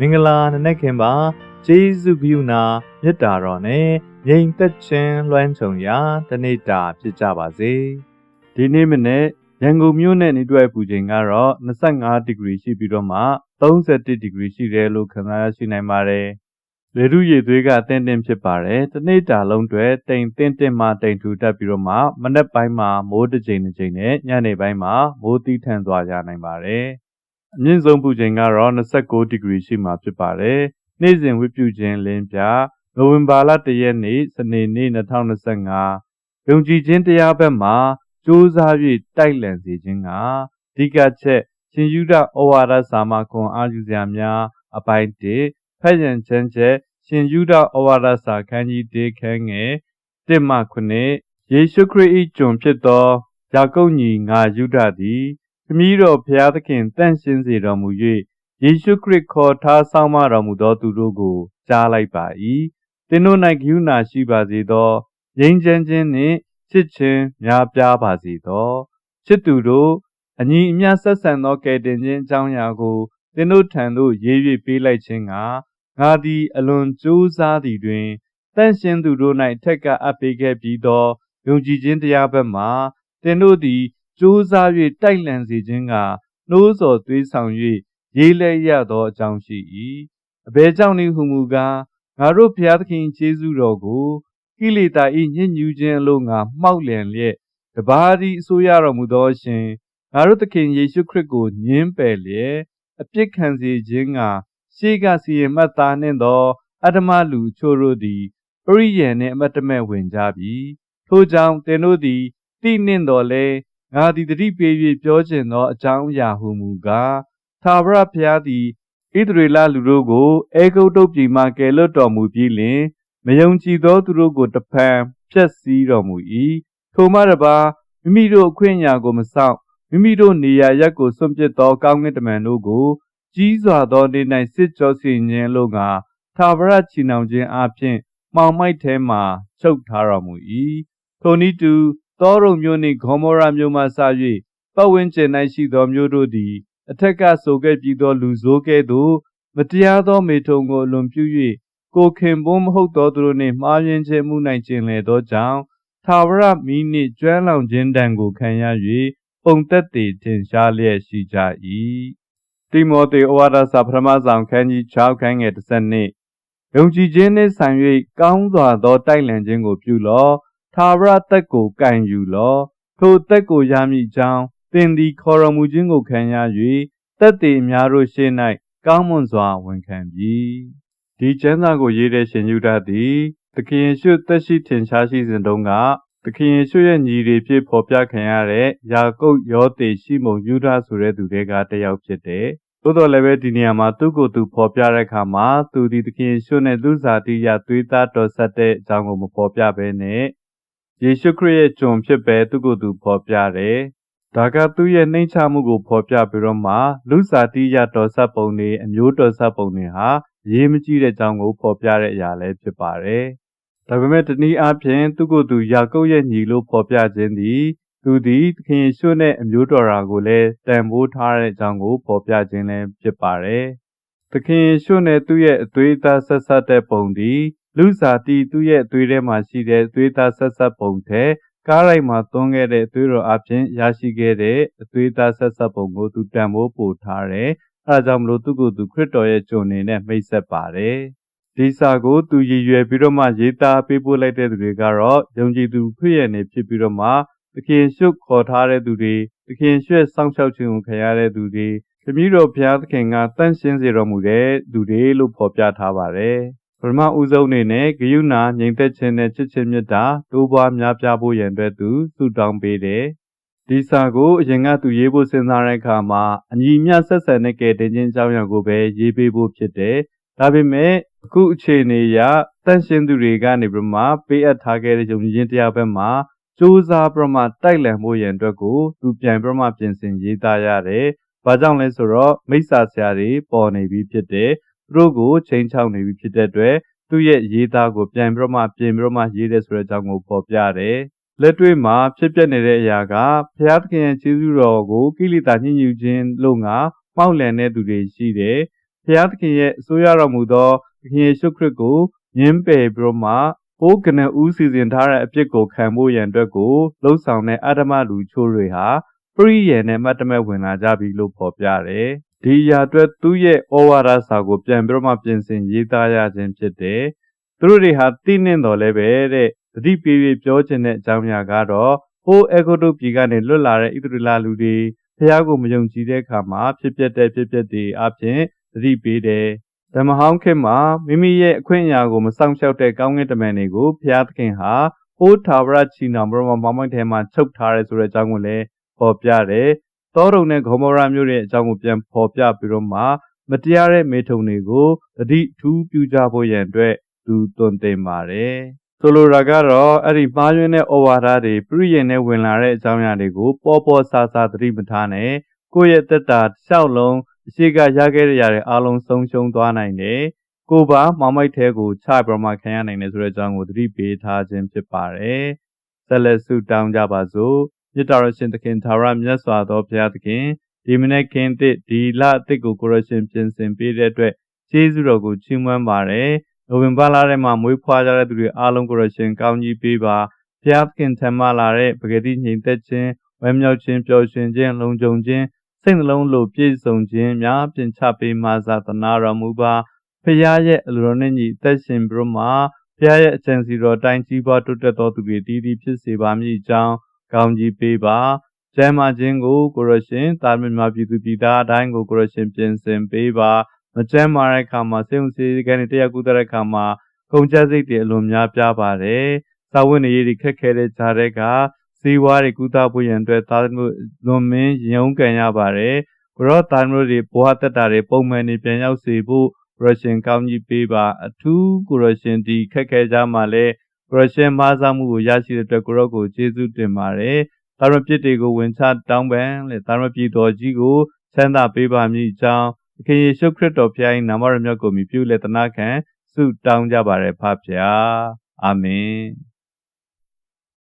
မင်္ဂလာနနက်ခင်ပါကျေးဇူးပြုနာမေတ္တာတော်နဲ့ငြိမ်သက်ခြင်းလွှမ်းခြုံရာတနေ့တာဖြစ်ကြပါစေဒီနေ့မနေ့ရန်ကုန်မြို့နဲ့နေတွဲပူချိန်ကတော့25ဒီဂရီရှိပြီးတော့မှ31ဒီဂရီရှိတယ်လို့ခန့်မှန်းရရှိနိုင်ပါတယ်လေထုရည်သွေးကတင်းတင်းဖြစ်ပါတယ်တနေ့တာလုံးတွေတိမ်တင်းတင်းမှတိမ်ထူတက်ပြီးတော့မှမနက်ပိုင်းမှာမိုးတစ်ချိန်တစ်ချိန်နဲ့ညနေပိုင်းမှာမိုးတီးထန်သွားကြနိုင်ပါတယ် အမြင့်ဆုံးပူချိန်ကတော့29ဒီဂရီရှိမှာဖြစ်ပါတယ်နေ့စဉ်ဝိပြုခြင်းလင်းပြနိုဝင်ဘာလ1ရက်နေ့စနေနေ့2025ယုံကြည်ခြင်းတရားဘက်မှာစူးစမ်း၍တိုက်လံစေခြင်းကအဓိကချက်ရှင်ယူဒဩဝါဒစာမခွန်အားယူစရာများအပိုင်း1ဖတ်ရန်ချမ်းချက်ရှင်ယူဒဩဝါဒစာခန်းကြီး1ခန်းငယ်1မှ9ယေရှုခရစ်၏ကျွန်ဖြစ်သောယာကုပ်ညီငါယူဒသည် ခမည်းတော်ဖျားသခင်တန့်ရှင်းစေတော်မူ၍ယေရှုခရစ်ခေါ်ထားဆောင်မတော်မူသောသူတို့ကိုကြားလိုက်ပါ၏သင်တို့၌ဂရုဏာရှိပါစေသောငြိမ်းချမ်းခြင်းနှင့်ချစ်ခြင်းများပြားပါစေသောချစ်သူတို့အညီအမျှဆက်ဆံသောကယ်တင်ခြင်းအကြောင်းအရာကိုသင်တို့ထံသို့ရေး၍ပေးလိုက်ခြင်းကငါသည်အလွန်ကြိုးစားသည်တွင်တန့်ရှင်းသူတို့၌ထက်ကအပ်ပေးခဲ့ပြီးသောယုံကြည်ခြင်းတရားဘက်မှသင်တို့သည် ကြိုးစား၍တိုက်လံစေခြင်းကနှိုးဆော်သွေးဆောင်၍ရေးလဲရသောအကြောင်းရှိ၏အဘယ်ကြောင့်နည်းဟုမူကားငါတို့ဘုရားသခင်ကျေးဇူးတော်ကိုကိလေသာ၏ညှဉ်းညူးခြင်းအလို့ငါမှောက်လျံလျက်တပါးသည်အစိုးရတော်မူသောအရှင်ငါတို့သခင်ယေရှုခရစ်ကိုညှင်းပယ်လျက်အပြစ်ခံစေခြင်းကရှေးကစီရင်မှတ်သားနှင့်သောအတ္တမလူချို့တို့သည်ပရိယေနှင့်အမတ်တမဲ့ဝင်ကြပြီထို့ကြောင့်သင်တို့သည်တိနှင့်တော်လဲ ငါသည်တတိပေး၍ပြောခြင်းသောအကြောင်းအရာဟုမူကားသာဝရဘုရားသည်ဣသရေလလူတို့ကိုအေဂုတ်တုတ်ပြည်မှကယ်လွတ်တော်မူပြီးလျှင်မယုံကြည်သောသူတို့ကိုတဖန်ဖျက်ဆီးတော်မူ၏ထိုမှတပါမိမိတို့အခွင့်အရာကိုမစောင့်မိမိတို့နေရာရက်ကိုစွန့်ပစ်သောကောင်းကင်တမန်တို့ကိုကြီးစွာသောနေ၌စစ်ကြောစီခြင်းလို့ကသာဝရချီနှောင်ခြင်းအပြင်မှောင်မိုက်ထဲမှချုပ်ထားတော်မူ၏ထိုနည်းတူ သောရုံမျိုးနှင့်ဂေါမောရမျိုးမှစ၍ပတ်ဝန်းကျင်၌ရှိသောမျိုးတို့သည် အထက်ကဆိုခဲ့ပြီးသောလူဆိုးကဲ့သို့မတရားသောမေထုံကိုအလွန်ပြု၍ကိုခင်ပွန်းမဟုတ်သောသူတို့နှင့်မှားယွင်းခြင်းမှု၌ကျင်လည်သောကြောင့်သာဝရမီးနှင့်ကျွမ်းလောင်ခြင်းတံကိုခံရ၍ပုံသက်တည်ထင်ရှားလျက်ရှိကြ၏တိမောသေဩဝါဒစာပထမဆောင်ခန်းကြီး6ခန်းငယ်32ယုံကြည်ခြင်းနှင့်ဆိုင်၍ကောင်းစွာသောတိုက်လံခြင်းကိုပြုလော သာဝရသက်ကိုကင်ယူလောထိုသက်ကိုရမည်ကြောင်းသင်သည်ခေါ်တော်မူခြင်းကိုခံရ၍သက်တည်အများတို့ရှေ့၌ကောင်းမွန်စွာဝန်ခံပြီဒီကျမ်းစာကိုရေးတဲ့ရှင်ယူဒသည်သခင်ယေရှုသက်ရှိထင်ရှားရှိစဉ်တုန်းကသခင်ယေရှုရဲ့ညီတွေဖြစ်ဖော်ပြခံရတဲ့ယာကုပ်ယောသေရှိမုန်ယူဒဆိုတဲ့သူတွေကတယောက်ဖြစ်တယ်သို့တော်လည်းပဲဒီနေရာမှာသူ့ကိုယ်သူဖော်ပြတဲ့အခါမှာသူဒီသခင်ယေရှုနဲ့သူဇာတိရသွေးသားတော်ဆက်တဲ့အကြောင်းကိုမဖော်ပြဘဲနဲ့ ယေရှုခရစ်ရဲ့ကျွန်ဖြစ်ပဲသူ့ကိုယ်သူဖော်ပြတယ်ဒါကသူ့ရဲ့နှိမ့်ချမှုကိုဖော်ပြပြီးတော့မှလူစားတိရတော်ဆက်ပုံတွေအမျိုးတော်ဆက်ပုံတွေဟာရေးမကြည့်တဲ့အကြောင်းကိုဖော်ပြတဲ့အရာလည်းဖြစ်ပါတယ်။ဒါပေမဲ့တနည်းအားဖြင့်သူကိုယ်သူယာကုပ်ရဲ့ညီလို့ဖော်ပြခြင်းသည်သူသည်သခင်ယေရှုနဲ့အမျိုးတော်ရာကိုလည်းတန်ဖိုးထားတဲ့အကြောင်းကိုဖော်ပြခြင်းလည်းဖြစ်ပါတယ်။သခင်ယေရှုနဲ့သူ့ရဲ့အသွေးအသားဆက်ဆက်တဲ့ပုံသည် လူစားတိသူ့ရဲ့အသွေးထဲမှာရှိတဲ့အသွေးသားဆက်ဆက်ပုံတဲ့ကားလိုက်မှာသွန်းခဲ့တဲ့အသွေးတော်အပြင်ရရှိခဲ့တဲ့အသွေးသားဆက်ဆက်ပုံကိုသူတန်ဖိုးပို့ထားတယ်။အဲဒါကြောင့်မလို့သူ့ကိုယ်သူခရစ်တော်ရဲ့ကျွန်နေနဲ့မိတ်ဆက်ပါတယ်။ဒီစာကိုသူရည်ရွယ်ပြီးတော့မှရေးသားပေးပို့လိုက်တဲ့သူတွေကတော့ယုံကြည်သူခရစ်ယာန်တွေဖြစ်ပြီးတော့မှသခင်ရှုခေါ်ထားတဲ့သူတွေသခင်ရွှဲ့စောင့်ရှောက်ခြင်းကိုခံရတဲ့သူတွေသမီးတော်ဘုရားသခင်ကတန့်ရှင်းစေတော်မူတဲ့သူတွေလို့ဖော်ပြထားပါတယ်။ ပထမဦးဆုံးအနေနဲ့ဂယုဏငြိမ်သက်ခြင်းနဲ့ချစ်ချင်းမေတ္တာတိုးပွားများပြားဖို့ရန်အတွက်သူဆုတောင်းပေးတယ်။ဒီစာကိုအရင်ကသူရေးဖို့စဉ်းစားတဲ့အခါမှာအညီမျှဆက်ဆံတဲ့ကဲတင်ခြင်းအကြောင်းအရာကိုပဲရေးပေးဖို့ဖြစ်တယ်။ဒါပေမဲ့အခုအခြေအနေအရတန့်ရှင်းသူတွေကနေပြီးမှပေးအပ်ထားခဲ့တဲ့ယုံကြည်ခြင်းတရားဘက်မှာစူးစမ်းပြမှတိုက်လံဖို့ရန်အတွက်ကိုသူပြန်ပြမှပြင်ဆင်ရေးသားရတယ်။ဘာကြောင့်လဲဆိုတော့မိစ္ဆာဆရာတွေပေါ်နေပြီဖြစ်တယ်။ သူတို့ကိုချိန်ချောက်နေပြီဖြစ်တဲ့အတွက်သူ့ရဲ့ရေးသားကိုပြန်ပြီးတော့မှပြင်ပြီးတော့မှရေးတဲ့ဆိုတဲ့အကြောင်းကိုဖော်ပြတယ်။လက်တွေ့မှာဖြစ်ပျက်နေတဲ့အရာကဘုရားသခင်ရဲ့ကျေးဇူးတော်ကိုကိလေသာညှဉ်းညူခြင်းလို့ငါမှောက်လန်တဲ့သူတွေရှိတယ်။ဖျားသခင်ရဲ့အစိုးရတော်မူသောသခင်ယေရှုခရစ်ကိုညင်းပယ်ပြီးတော့မှပိုးကနဦးစီစဉ်ထားတဲ့အပြစ်ကိုခံဖို့ရန်အတွက်ကိုလှုံ့ဆော်တဲ့အဓမ္မလူချို့တွေဟာပရိယေနဲ့မတ်တမဲ့ဝင်လာကြပြီလို့ဖော်ပြတယ်။ ဒီအရာအတွက်သူ့ရဲ့ဩဝါဒစာကိုပြန်ပြီးတော့မှပြင်ဆင်ရေးသားရခြင်းဖြစ်တယ်။သူတို့တွေဟာသိနှင့်တော်လဲပဲတဲ့တတိပြေပြေပြောခြင်းတဲ့အကြောင်းအရာကတော့ဟိုးအေဂုတုပြည်ကနေလွတ်လာတဲ့ဣသရေလလူတွေဖះကိုမယုံကြည်တဲ့အခါမှာဖြစ်ပျက်တဲ့ဖြစ်ပျက်တွေအပြင်တတိပေးတယ်။ဓမ္မဟောင်းခေတ်မှာမိမိရဲ့အခွင့်အရာကိုမဆောင်ရှောက်တဲ့ကောင်းကင်တမန်တွေကိုဖះသခင်ဟာဟိုးထာဝရချီနာဘရမမောင်မိုက်ထဲမှာချုပ်ထားရဲဆိုတဲ့အကြောင်းကိုလည်းပေါ်ပြတယ်။ သောတုံနဲ့ဂေါမောရာမျိုးရဲ့အကြောင်းကိုပြန်ပေါ်ပြပြီးတော့မှမတရားတဲ့မေထုံတွေကိုတတိထူးပြကြဖို့ရန်အတွက်သူတွင်တင်ပါတယ်။ဆိုလိုတာကတော့အဲ့ဒီမှားယွင်းတဲ့ဩဝါဒတွေပြည်ရင်နဲ့ဝင်လာတဲ့အကြောင်းအရာတွေကိုပေါ်ပေါ်ဆာဆာသတိမထားနဲ့ကိုယ့်ရဲ့တက်တာတစ်လျှောက်လုံးအရှိကရခဲ့ရတဲ့အားလုံးဆုံးရှုံးသွားနိုင်တယ်။ကိုပါမောင်မိုက်ထဲကိုချပြမခံရနိုင်တယ်ဆိုတဲ့အကြောင်းကိုသတိပေးထားခြင်းဖြစ်ပါတယ်။ဆက်လက်ဆုတောင်းကြပါစို့။ မြတ်တော်ရှင်သခင်သာရမြတ်စွာသောဘုရားသခင်ဒီမနေ့ခင်းတစ်ဒီလအစ်ကိုကိုရရှင်ပြင်ဆင်ပေးတဲ့အတွက်ကျေးဇူးတော်ကိုချီးမွမ်းပါတယ်။နိုဝင်ဘာလထဲမှာမွေးဖွားကြတဲ့သူတွေအားလုံးကိုရရှင်ကောင်းကြီးပေးပါ။ဘုရားသခင်ထံမှလာတဲ့ပဂတိငြိမ်သက်ခြင်းဝမ်းမြောက်ခြင်းပျော်ရွှင်ခြင်းလုံခြုံခြင်းစိတ်နှလုံးလိုပြည့်စုံခြင်းများပြင်ချပေးမှသာသနာတော်မူပါဖခင်ရဲ့အလိုတော်နှင့်ညီအသက်ရှင်ပြီးတော့မှဖခင်ရဲ့အကြံစီတော်တိုင်းကြီးပွားတိုးတက်သောသူတွေတည်တည်ဖြစ်စေပါမည်အကြောင်း ကောင်းကြီးပေးပါကျမ်းမာခြင်းကိုကိုရရှင်တာမန်မာပြည်သူပြည်သားအတိုင်းကိုကိုရရှင်ပြင်ဆင်ပေးပါမကျမ်းမာတဲ့အခါမှာစေုံစီကနေတရားကူတဲ့အခါမှာကုန်ကျစိတ်တွေအလွန်များပြားပါတယ်စာဝတ်နေရေးတွေခက်ခဲတဲ့ကြားတဲ့ကဇီဝတွေကုသဖို့ရန်အတွက်သားသမီးလွန်မင်းရုံးကန်ရပါတယ်။ဘရောသားသမီးတွေဘဝတက်တာတွေပုံမှန်နေပြန်ရောက်စေဖို့ရရှင်ကောင်းကြီးပေးပါအထူးကိုရရှင်ဒီခက်ခဲကြမှာလဲ ရရှင်မဆာမှုကိုရရှိတဲ့အတွက်ကိုရောကိုကျေးဇူးတင်ပါတယ်။သာရပြစ်တွေကိုဝင်ချတောင်းပန်လေသာရပြည်တော်ကြီးကိုဆန္ဒပေးပါမည်အကြောင်းသခင်ယေရှုခရစ်တော်ဖခင်နာမတော်မြတ်ကိုမြှုပ်လေတနာခံဆုတောင်းကြပါရဖဖျားအာမင်